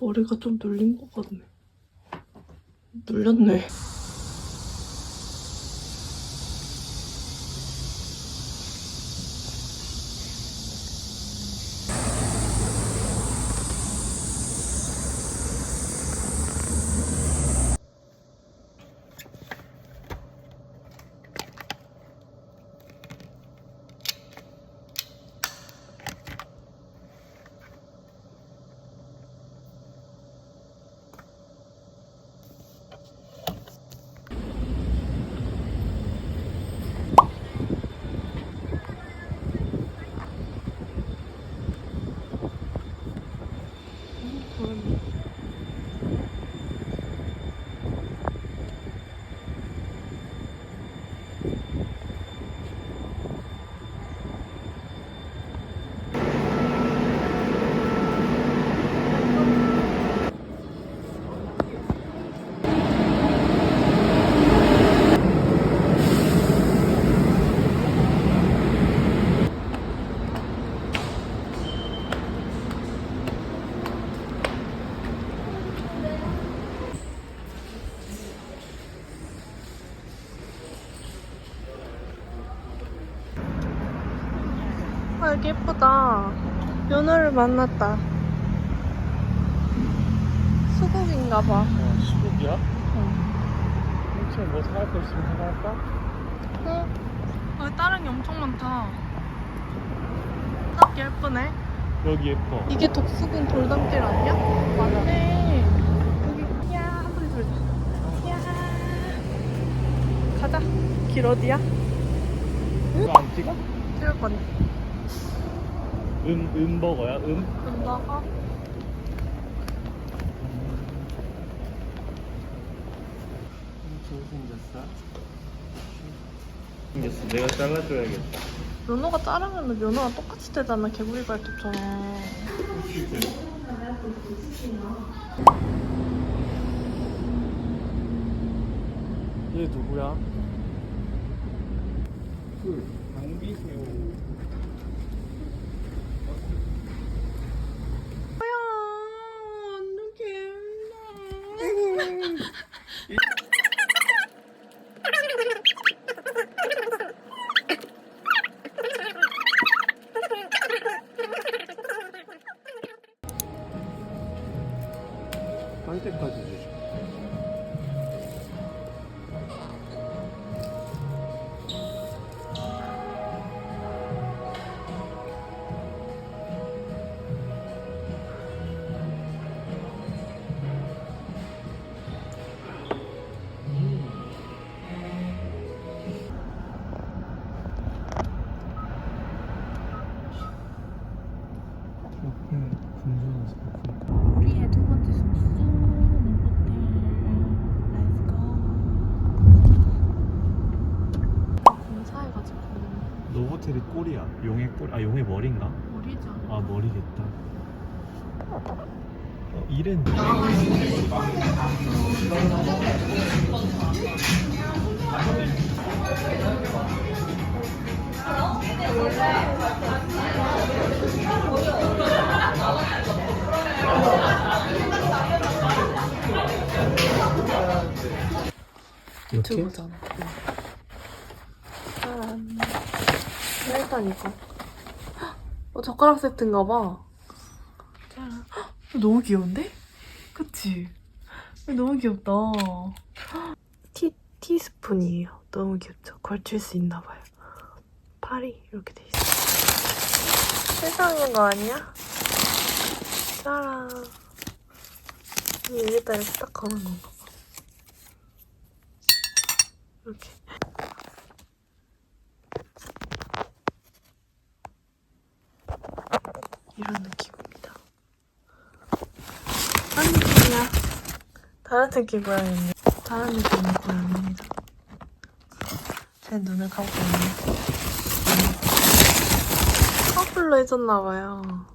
머리가 좀 눌린 것 같네. 눌렸네. 여기 예쁘다. 연어를 만났다. 수국인가 봐. 어, 수국이야? 혹시 뭐 사갈 거 있으면 사갈까? 어? 여기 다른 게 엄청 많다. 딱 예쁘네. 여기 예뻐. 이게 독수군 돌담길 아니야? 맞네. 여기 야 소리 소리. 야 가자. 길 어디야? 이거 안 찍어? 찍을 건데. 음, 음버거야? 음? 금방가. 잘생겼어. 생겼어. 내가 잘라줘야겠다. 연어가 자르면 연어랑 똑같이 되잖아. 개구리 발톱처럼. 얘 누구야? 그 장비새우. 노보텔이 꼬리야. 용의 꼬리. 아 용의 머리인가? 머리잖아 아 머리겠다. 어, 이랬네. 이렇게? 유튜브잖아 이거 어 젓가락 세트인가 봐 짠. 헉, 너무 귀여운데? 그치? 너무 귀엽다 티, 티스푼이에요 너무 귀엽죠? 걸칠 수 있나 봐요 팔이 이렇게 돼 있어 세상인 거 아니야? 짜란 여기다 이렇게 딱 거는 건가 봐 이렇게 이런 느낌입니다. 다른 느낌이야. 느낌 고양이네. 다른 느낌의 고양이입니다. 제 눈을 감고 있네. 커플로 해줬나봐요.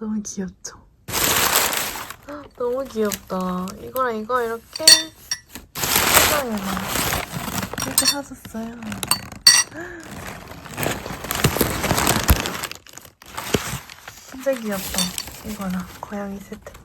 너무 귀엽죠? 너무 귀엽다. 이거랑 이거 이렇게 세상에나 이렇게 사줬어요. 진짜 귀엽다. 이거랑 고양이 세트입니다.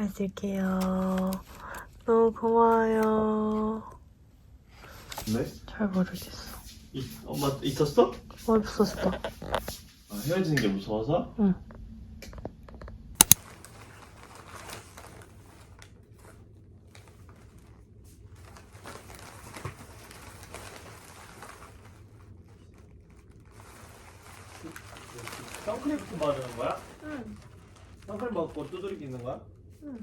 잘 쓸게요. 너무 고마워요. 네? 잘 모르겠어. 이, 엄마 있었어? 없었어. 아, 헤어지는 게 무서워서? 응. 선크림부터 바르는 거야? 응. 선크림 먹고 두드리기 있는 거야? 응.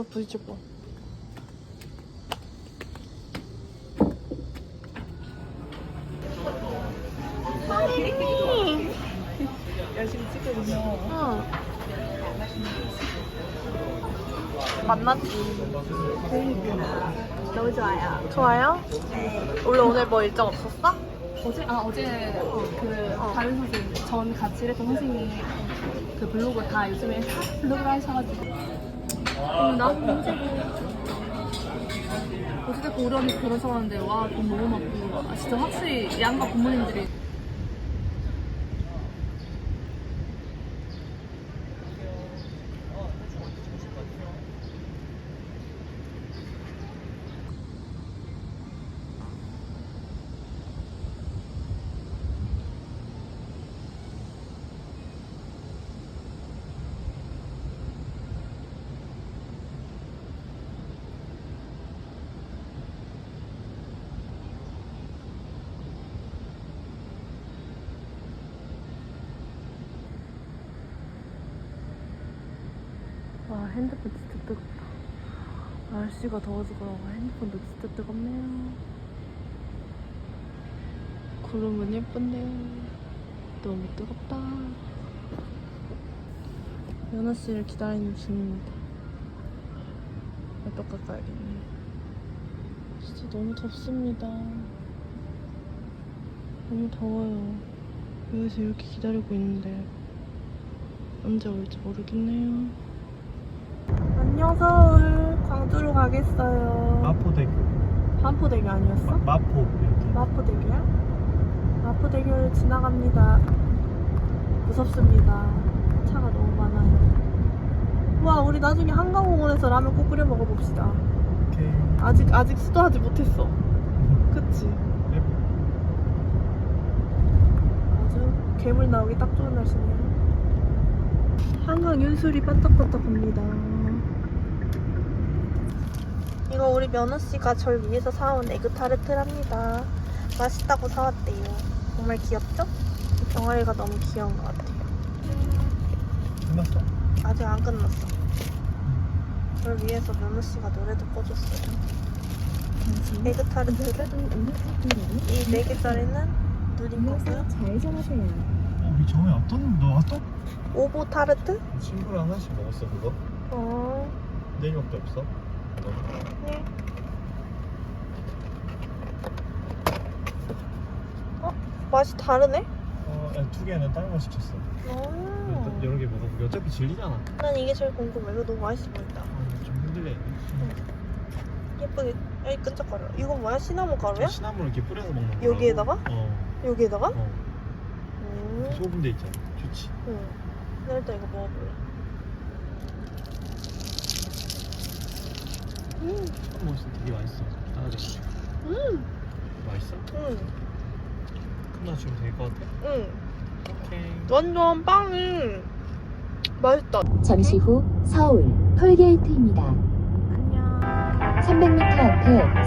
어, 부딪힐 뻔. 열심히 찍거든요. 응. 만났지. 너무 좋아요. 좋아요? 원래 오늘 뭐 일정 없었어? 어제 아 어제 그 어. 다른 선생님 전 같이 일했던 선생님이 그 블로그 다 요즘에 블로그를 하셔가지고 어, 나 문제고 어쨌든 우리 언니 그러셨는데 와 돈 너무 많고. 아, 진짜 확실히 양가 부모님들이 와 핸드폰 진짜 뜨겁다. 날씨가 더워서 그런가 핸드폰도 진짜 뜨겁네요. 구름은 예쁜데요. 너무 뜨겁다. 연아 씨를 기다리는 중입니다. 몇 깎아야겠네. 진짜 너무 덥습니다. 너무 더워요. 여기서 이렇게 기다리고 있는데 언제 올지 모르겠네요. 안녕 서울 광주로 가겠어요. 마포대교 반포대교 아니었어? 마포 이렇게 마포대교야? 마포대교를 지나갑니다. 무섭습니다. 차가 너무 많아요. 와 우리 나중에 한강공원에서 라면 꼭 끓여 먹어봅시다. 오케이 아직 아직 시도하지 못했어. 그치? 네. 아주 괴물 나오기 딱 좋은 날씨네요. 한강 윤술이 반짝반짝합니다. 이거 우리 면호 씨가 절 위해서 사온 에그 타르트랍니다. 맛있다고 사왔대요. 정말 귀엽죠? 병아리가 너무 귀여운 것 같아요. 끝났어? 아직 안 끝났어. 절 위해서 면호 씨가 노래도 꺼줬어요. 에그 타르트를 이 네 개짜리는 누린 거고요. 좌회전하세요. 어, 우리 저번에 왔던 너 왔던? 오보 타르트? 친구랑 하나씩 먹었어 그거? 어, 네 개밖에 없어 네. 어, 맛이 다르네? 어, 아니, 두 개는 다른 거 시켰어 어. 여러 개 먹어보고 어차피 질리잖아 난 이게 제일 궁금해. 이거 너무 맛있어 보인다. 아, 좀 힘들네 예쁘게. 에이, 끈적거려. 이거 뭐야? 시나몬 가루야? 시나몬을 이렇게 뿌려서 먹는 거라고 여기에다가? 어, 여기에다가? 어. 음. 소금돼 있잖아 좋지 응. 나 일단 이거 먹어볼래. 음, 때 되게 맛있어 따뜻해 음, 맛있어? 음, 끝나 주면 될 것 같아? 음. 오케이 완전 빵이 맛있다. 잠시 후 서울 톨게이트입니다. 안녕. 300m 앞에 4번